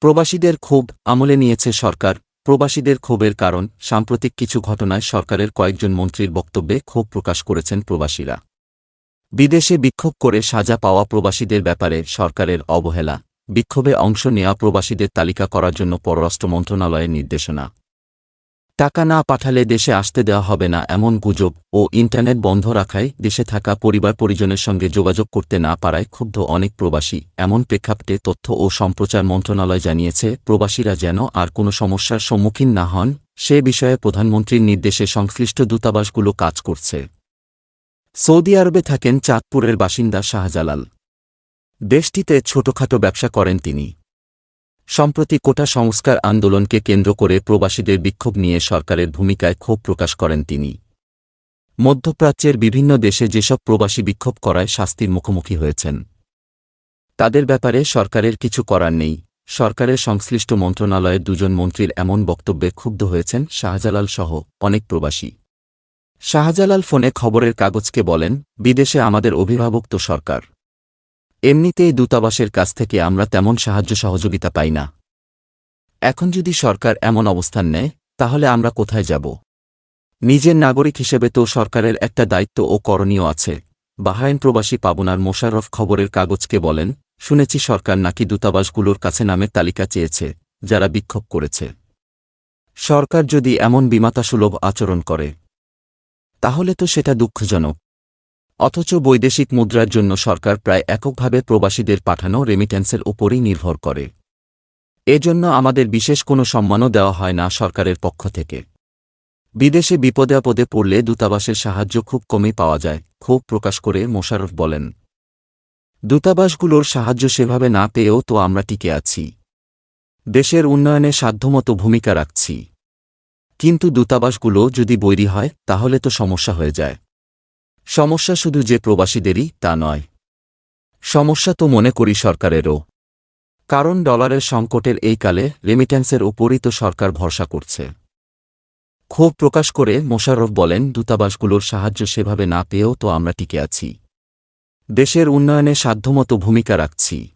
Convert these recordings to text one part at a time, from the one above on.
প্রবাসীদের ক্ষোভ আমলে নিয়েছে সরকার। প্রবাসীদের ক্ষোভের কারণ, সাম্প্রতিক কিছু ঘটনায় সরকারের কয়েকজন মন্ত্রীর বক্তব্যে ক্ষোভ প্রকাশ করেছেন প্রবাসীরা। বিদেশে বিক্ষোভ করে সাজা পাওয়া প্রবাসীদের ব্যাপারে সরকারের অবহেলা। বিক্ষোভে অংশ নেওয়া প্রবাসীদের তালিকা করার জন্য পররাষ্ট্র মন্ত্রণালয়ের নির্দেশনা। টাকা না পাঠালে দেশে আসতে দেওয়া হবে না এমন গুজব ও ইন্টারনেট বন্ধ রাখায় দেশে থাকা পরিবার পরিজনের সঙ্গে যোগাযোগ করতে না পারায় ক্ষুব্ধ অনেক প্রবাসী। এমন প্রেক্ষাপটে তথ্য ও সম্প্রচার মন্ত্রণালয় জানিয়েছে, প্রবাসীরা যেন আর কোনো সমস্যার সম্মুখীন না হন, সে বিষয়ে প্রধানমন্ত্রীর নির্দেশে সংশ্লিষ্ট দূতাবাসগুলো কাজ করছে। সৌদি আরবে থাকেন চাঁদপুরের বাসিন্দা শাহজালাল। দেশটিতে ছোটখাটো ব্যবসা করেন তিনি। সম্প্রতি কোটা সংস্কার আন্দোলনকে কেন্দ্র করে প্রবাসীদের বিক্ষোভ নিয়ে সরকারের ভূমিকায় ক্ষোভ প্রকাশ করেন তিনি। মধ্যপ্রাচ্যের বিভিন্ন দেশে যেসব প্রবাসী বিক্ষোভ করায় শাস্তির মুখোমুখি হয়েছেন। তাদের ব্যাপারে সরকারের কিছু করার নেই। সরকারের সংশ্লিষ্ট মন্ত্রণালয়ের দুজন মন্ত্রীর এমন বক্তব্যে ক্ষুব্ধ হয়েছেন শাহজালাল সহ অনেক প্রবাসী। শাহজালাল ফোনে খবরের কাগজকে বলেন, বিদেশে আমাদের অভিভাবক তো সরকার। এমনিতেই দূতাবাসের কাছ থেকে আমরা তেমন সাহায্য সহযোগিতা পাই না। এখন যদি সরকার এমন অবস্থান নেয়, তাহলে আমরা কোথায় যাব? নিজের নাগরিক হিসেবে তো সরকারের একটা দায়িত্ব ও করণীয় আছে। বাহাইন প্রবাসী পাবনার মোশাররফ খবরের কাগজকে বলেন, শুনেছি সরকার নাকি দূতাবাসগুলোর কাছে নামের তালিকা চেয়েছে, যারা বিক্ষোভ করেছে। সরকার যদি এমন বিমাতাসুলভ আচরণ করে, তাহলে তো সেটা দুঃখজনক। অথচ বৈদেশিক মুদ্রার জন্য সরকার প্রায় এককভাবে প্রবাসীদের পাঠানো রেমিট্যান্সের উপরই নির্ভর করে। এজন্য আমাদের বিশেষ কোনো সম্মানও দেওয়া হয় না সরকারের পক্ষ থেকে। বিদেশে বিপদে আপদে পড়লে দূতাবাসের সাহায্য খুব কমই পাওয়া যায়, ক্ষোভ প্রকাশ করে মোশাররফ বলেন। দূতাবাসগুলোর সাহায্য সেভাবে না পেয়েও তো আমরা টিকে আছি। দেশের উন্নয়নে সাধ্যমতো ভূমিকা রাখছি। কিন্তু দূতাবাসগুলো যদি বৈরী হয়, তাহলে তো সমস্যা হয়ে যায়। সমস্যা শুধু যে প্রবাসীদেরই তা নয়। সমস্যা তো মনে করি সরকারেরও। কারণ ডলারের সংকটের এই কালে রেমিট্যান্সের ওপরই তো সরকার ভরসা করছে। ক্ষোভ প্রকাশ করে মোশাররফ বলেন, দূতাবাসগুলোর সাহায্য সেভাবে না পেয়েও তো আমরা টিকে আছি। দেশের উন্নয়নে সাধ্যমতো ভূমিকা রাখছি।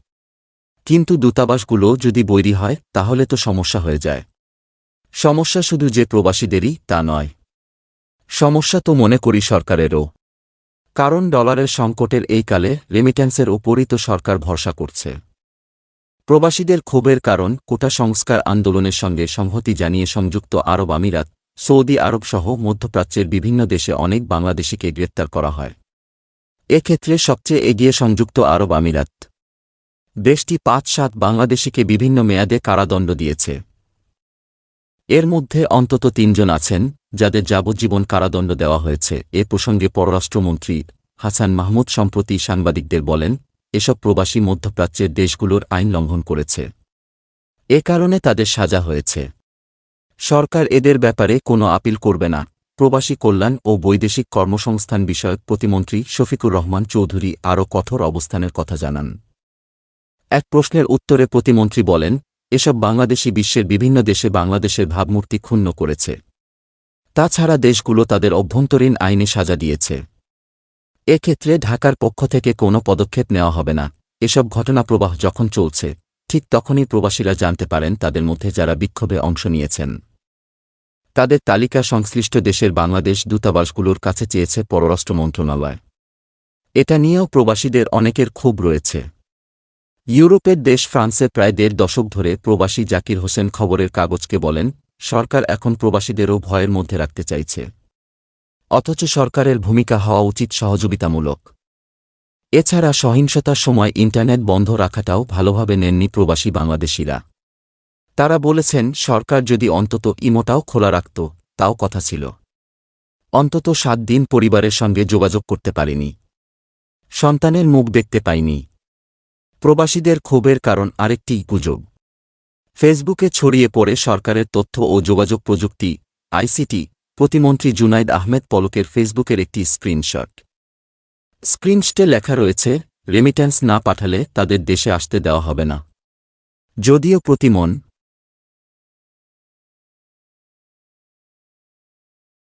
কিন্তু দূতাবাসগুলো যদি বৈরী হয়, তাহলে তো সমস্যা হয়ে যায়। সমস্যা শুধু যে প্রবাসীদেরই তা নয়। সমস্যা তো মনে করি সরকারেরও। কারণ ডলারের সংকটের এই কালে রেমিট্যান্সের ওপরই তো সরকার ভরসা করছে। প্রবাসীদের ক্ষোভের কারণ কোটা সংস্কার আন্দোলনের সঙ্গে সংহতি জানিয়ে সংযুক্ত আরব আমিরাত, সৌদি আরব সহ মধ্যপ্রাচ্যের বিভিন্ন দেশে অনেক বাংলাদেশিকে গ্রেপ্তার করা হয়। এক্ষেত্রে সবচেয়ে এগিয়ে সংযুক্ত আরব আমিরাত। দেশটি পাঁচ সাত বাংলাদেশিকে বিভিন্ন মেয়াদে কারাদণ্ড দিয়েছে। এর মধ্যে অন্তত তিনজন আছেন, যাদের যাবজ্জীবন কারাদণ্ড দেওয়া হয়েছে। এ প্রসঙ্গে পররাষ্ট্রমন্ত্রী হাসান মাহমুদ সম্প্রতি সাংবাদিকদের বলেন, এসব প্রবাসী মধ্যপ্রাচ্যের দেশগুলোর আইন লঙ্ঘন করেছে। এ কারণে তাদের সাজা হয়েছে। সরকার এদের ব্যাপারে কোনো আপিল করবে না। প্রবাসী কল্যাণ ও বৈদেশিক কর্মসংস্থান বিষয়ক প্রতিমন্ত্রী শফিকুর রহমান চৌধুরী আরও কঠোর অবস্থানের কথা জানান। এক প্রশ্নের উত্তরে প্রতিমন্ত্রী বলেন এসব বাংলাদেশি বিশ্বের বিভিন্ন দেশে বাংলাদেশের ভাবমূর্তি ক্ষুণ্ণ করেছে। তাছাড়া দেশগুলো তাদের অভ্যন্তরীণ আইনে সাজা দিয়েছে। এক্ষেত্রে ঢাকার পক্ষ থেকে কোনো পদক্ষেপ নেওয়া হবে না। এসব ঘটনা প্রবাহ যখন চলছে, ঠিক তখনই প্রবাসীরা জানতে পারেন তাদের মধ্যে যারা বিক্ষোভে অংশ নিয়েছেন। তাদের তালিকা সংশ্লিষ্ট দেশের বাংলাদেশ দূতাবাসগুলোর কাছে চেয়েছে পররাষ্ট্র মন্ত্রণালয়। এটা নিয়েও প্রবাসীদের অনেকের ক্ষোভ রয়েছে। ইউরোপের দেশ ফ্রান্সে প্রায় দেড় দশক ধরে প্রবাসী জাকির হোসেন খবরের কাগজকে বলেন, সরকার এখন প্রবাসীদেরও ভয়ের মধ্যে রাখতে চাইছে। অথচ সরকারের ভূমিকা হওয়া উচিত সহযোগিতামূলক। এছাড়া সহিংসতার সময় ইন্টারনেট বন্ধ রাখাটাও ভালোভাবে নেননি প্রবাসী বাংলাদেশিরা। তারা বলেছেন, সরকার যদি অন্তত ইমোটাও খোলা রাখত, তাও কথা ছিল। অন্তত সাত দিন পরিবারের সঙ্গে যোগাযোগ করতে পারিনি। সন্তানের মুখ দেখতে পাইনি। প্রবাসীদের ক্ষোভের কারণ আরেকটি গুজব। ফেসবুকে ছড়িয়ে পড়ে সরকারের তথ্য ও যোগাযোগ প্রযুক্তি, আইসিটি, প্রতিমন্ত্রী জুনাইদ আহমেদ পলকের ফেসবুকের একটি স্ক্রিনশট। স্ক্রিনশটে লেখা রয়েছে, রেমিট্যান্স না পাঠালে তাদের দেশে আসতে দেওয়া হবে না। যদিও প্রতিমন